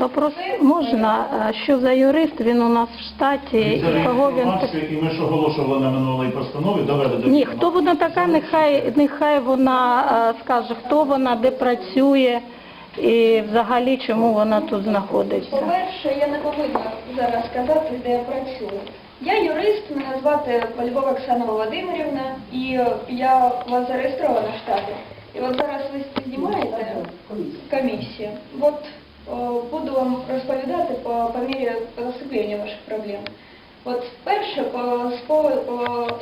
Вопрос можна, а що за юрист, він у нас в штаті, І кого він... інформація, і ми ж оголошували на минулій постанові, довели до Ні, хто вона така, нехай, нехай вона скаже, хто вона, де працює і взагалі чому вона тут знаходиться. По-перше, я не повинна зараз сказати, де я працюю. Я юрист, мене звати Польвова Оксана Володимирівна, і я у вас зареєстрована в штаті. І от зараз ви знімаєте комісію. От буду вам розповідати по, по мірі поступлення ваших проблем. От перше, по, по,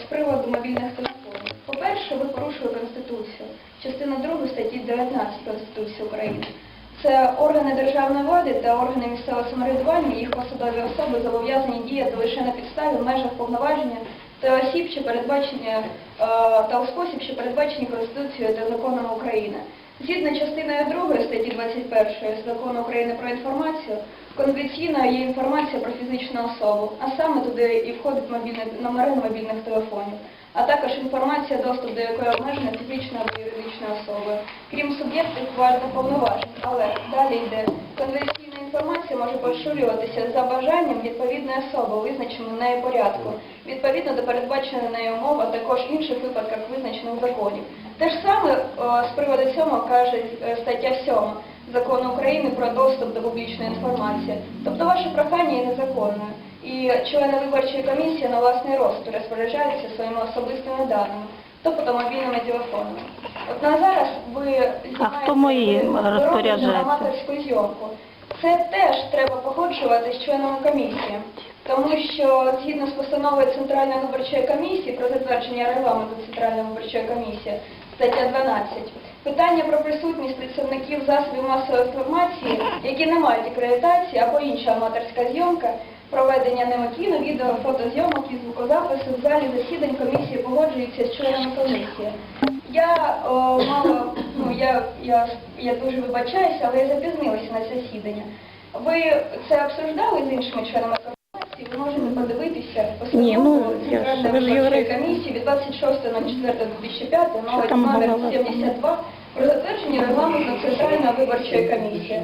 з приводу мобільних телефонів. По-перше, ви порушили Конституцію. Частина 2 статті 19 Конституції України. Це органи державної влади та органи місцевого самоврядування, їх посадові особи зобов'язані діяти лише на підставі в межах повноваження та осіб, що передбачені е, та у спосіб, що передбачені Конституцією та законом України. Згідно частиною 2 статті 21 закону України про інформацію, конвенційною є інформація про фізичну особу, а саме туди і входить мобільні номери мобільних телефонів, а також інформація, доступ до якої обмежена фізичної або юридична особа. крім суб'єктів варто повноважень. Але далі йде конвенційна інформація може поширюватися за бажанням відповідної особи, визначеною нею порядку, відповідно до передбаченої нею умов, а також інших випадках визначених законів. Те ж саме е, з приводу цього каже е, стаття 7 Закону України про доступ до публічної інформації. Тобто ваше прохання є незаконною. І члени виборчої комісії на власний розсуд розпоряджаються своїми особистими даними, тобто мобільними телефонами. От на зараз ви знімаєте розпоряджається? аматорську зйомку. Це теж треба погоджувати з членами комісії, тому що згідно з постановою Центральної виборчої комісії про затвердження регламенту Центральної виборчої комісії, стаття 12, питання про присутність представників засобів масової інформації, які не мають акредитації або інша аматорська зйомка, проведення ними кіно, відео, фотозйомок і звукозапису в залі засідань комісії погоджується з членами комісії. Я о, мала, ну я, я, дуже вибачаюся, але я запізнилася на засідання. Ви це обсуждали з іншими членами комісії? Ви можете подивитися Ні, ну, Центральної виборчої комісії від 26.04.2005 Що номер 72 про затвердження регламенту Центральної виборчої комісії.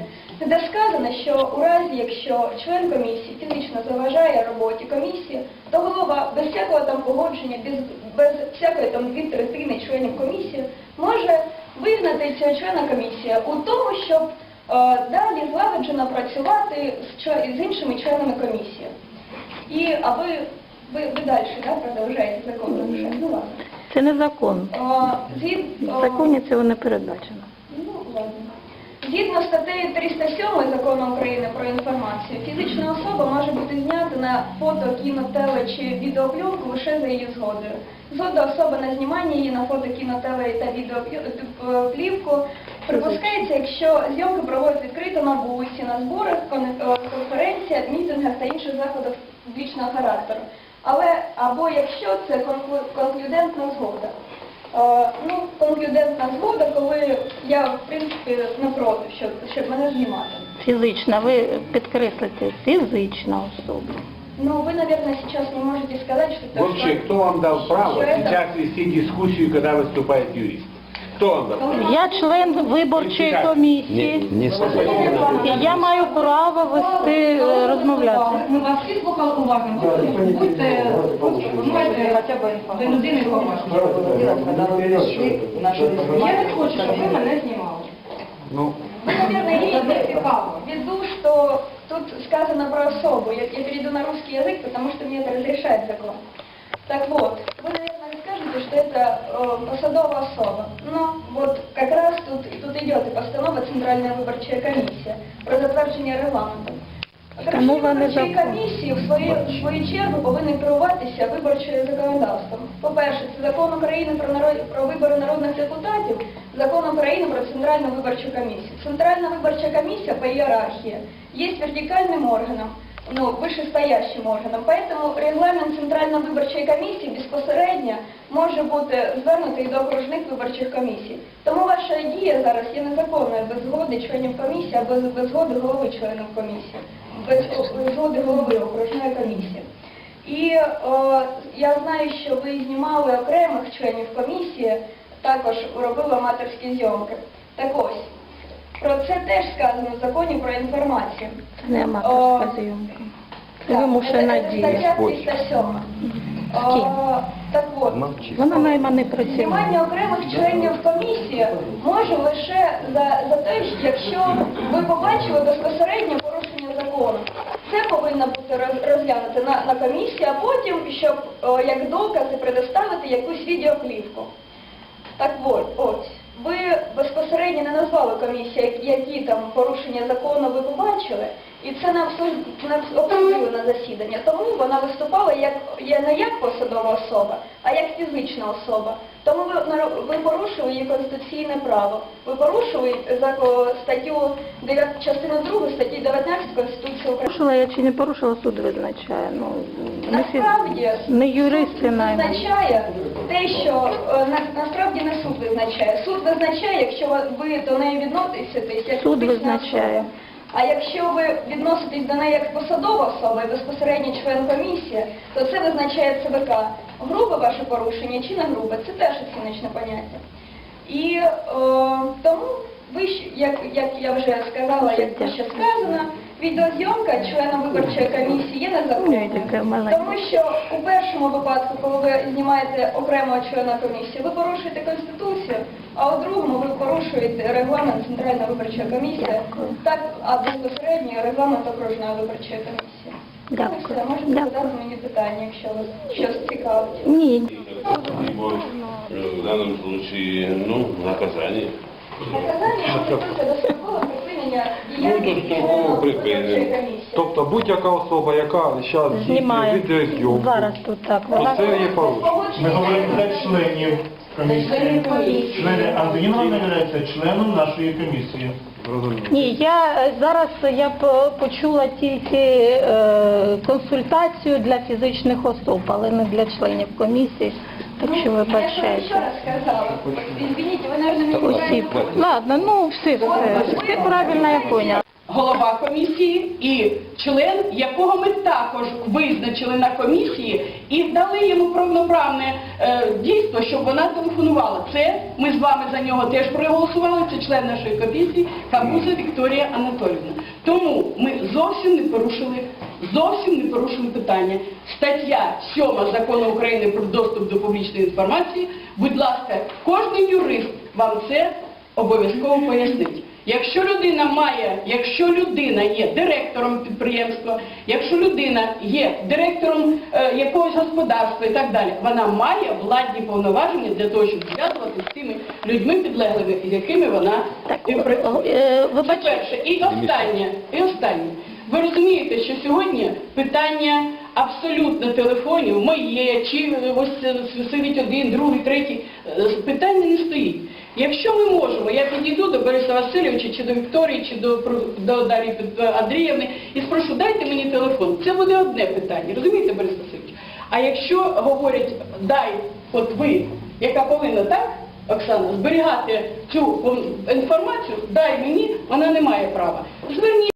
Де сказано, що у разі, якщо член комісії фізично заважає роботі комісії, то голова без всякого там погодження, без, без всякої там дві третини членів комісії може вигнати цього члена комісії у тому, щоб е, далі злагоджено працювати з, чо- з іншими членами комісії. І а ви, ви, ви далі да, продовжаєте закон нарушати? Ну ладно. Це не закон. Е, згід- В е, законі цього не передбачено. Ну, ладно. Згідно статтею 307 Закону України про інформацію, фізична особа може бути знята на фото, кіно, теле чи відеоплівку лише за її згодою. Згода особи на знімання її на фото, кіно, теле та відеоплівку припускається, якщо зйомки проводять відкрито на вулиці, на зборах, кон- е, конференціях, мітингах та інших заходах публічного характеру. Але або якщо це конклю- конклюдентна згода. Е, Ну, конклюдентна згода, коли я, в принципі, не проти, щоб, щоб мене знімати. Фізична, ви підкреслите, фізична особа. Ну, вы, наверное, сейчас не можете сказать, что это... Вообще, кто вам дал право Что это? сейчас вести дискуссию, когда выступает юрист? Кто вам дал право? Я член виборчої комісії. Не І я маю право вести, е, розмовляти. Ми вас всі слухали уважно. Будьте, будьте хоча б до людини поважні. Я не хочу, щоб ви мене знімали. Ну, Вы, наверное, видите ввиду, что тут сказано про особу. Я, я перейду на русский язык, потому что мне это разрешает закон. Так вот, вы, наверное, скажете, что это э, посадовая особа. Но вот как раз тут, тут идет и постанова Центральная выборчая комиссия про затвердження регламенту. Постанова не Виборчі закон. комісії в свою, в свою чергу повинні керуватися виборчим законодавством. По-перше, це закон України про, народ, про вибори народних депутатів, закон України про Центральну виборчу комісію. Центральна виборча комісія по иерархии есть вертикальным органом, ну, вышестоящим органом. Поэтому регламент Центральної виборчої комісії безпосередньо може бути звернутий до окружних виборчих комісій. Тому ваша дія зараз є незаконною без згоди членів комісії або без, без згоди голови членів комісії, без без згоди голови окружної комісії. І е, я знаю, що ви знімали окремих членів комісії, також робили аматорські зйомки. Так ось, Про це теж сказано в законі про інформацію. Не О, аматорська вимушена це дія. Стаття 307. З ким? О, Так от, Вона найманий працівник. Знімання окремих членів комісії може лише за, за те, якщо ви побачили безпосереднє порушення закону. Це повинно бути роз- розглянуто на, на комісії, а потім, щоб о, як докази предоставити якусь відеокліпку. Так от, ось, ви безпосередньо не назвали комісії, які там порушення закону ви побачили, і це нам обсуд- обсудили на засідання. Тому вона виступала як не як посадова особа, а як фізична особа. Тому ви, ви порушили її конституційне право. Ви порушили статтю 9, частину 2 статті 19 Конституції України. Порушила я чи не порушила, суд визначає. Ну, Насправді не юристи суд визначає те, що е, на, насправді не суд визначає. Суд визначає, якщо ви- ви до неї відноситесь як Суд визначає. особа. А якщо ви відноситесь до неї як посадова особа і безпосередньо член комісії, то це визначає ЦВК. Грубе ваше порушення чи не грубе, це теж оціночне поняття. І е, тому ви, як, як я вже сказала, як це ще сказано, відеозйомка члена виборчої комісії є незаконною. Тому що у першому випадку, коли ви знімаєте окремого члена комісії, ви порушуєте Конституцію, а у другому ви порушуєте регламент Центральної виборчої комісії, Дякую. так, а безпосередньо регламент окружної виборчої комісії. Дякую. Ну, все, можете Дякую. задати мені питання, якщо вас щось цікавить. Ні. Э, в данном случае, ну, наказание. Наказання стосується дострокового припинення Ну, припинення. виборчої комісії. Тобто будь-яка особа, яка зараз Знімає. відеозйомку, Зараз тут так. Вона це є порушення. Ми говоримо за членів комісії. Члени Антоніна являється членом нашої комісії. Ні, я е, зараз я почула тільки е, консультацію для фізичних особ, але не для членів комісії. Так що Ну, ви, наверное, не Осіб. Ладно, ну все, все, все правильно я поняла. голова комісії і член, якого ми також визначили на комісії і дали йому повноправне е, дійство, щоб вона телефонувала. Це ми з вами за нього теж проголосували. Це член нашої комісії Кабуза Вікторія Анатолівна. Тому ми зовсім не порушили. Зовсім не порушили питання. Стаття 7 закону України про доступ до публічної інформації. Будь ласка, кожен юрист вам це обов'язково пояснить. Якщо людина має, якщо людина є директором підприємства, якщо людина є директором е, якогось господарства і так далі, вона має владні повноваження для того, щоб зв'язувати з тими людьми підлеглими, з якими вона Так, і працює. е, Це перше. І останнє, і останнє. Ви розумієте, що сьогодні питання абсолютно телефонів, моє, чи ось е, сидить один, другий, третій, е, питання не стоїть. Якщо ми можемо, я підійду до Бориса Васильовича, чи до Вікторії, чи до, до Дар'ї Пет- Андріївни і спрошу, дайте мені телефон. Це буде одне питання, розумієте, Борис Васильович? А якщо говорять, дай, от ви, яка повинна, так, Оксана, зберігати цю інформацію, дай мені, вона не має права. Зверніть.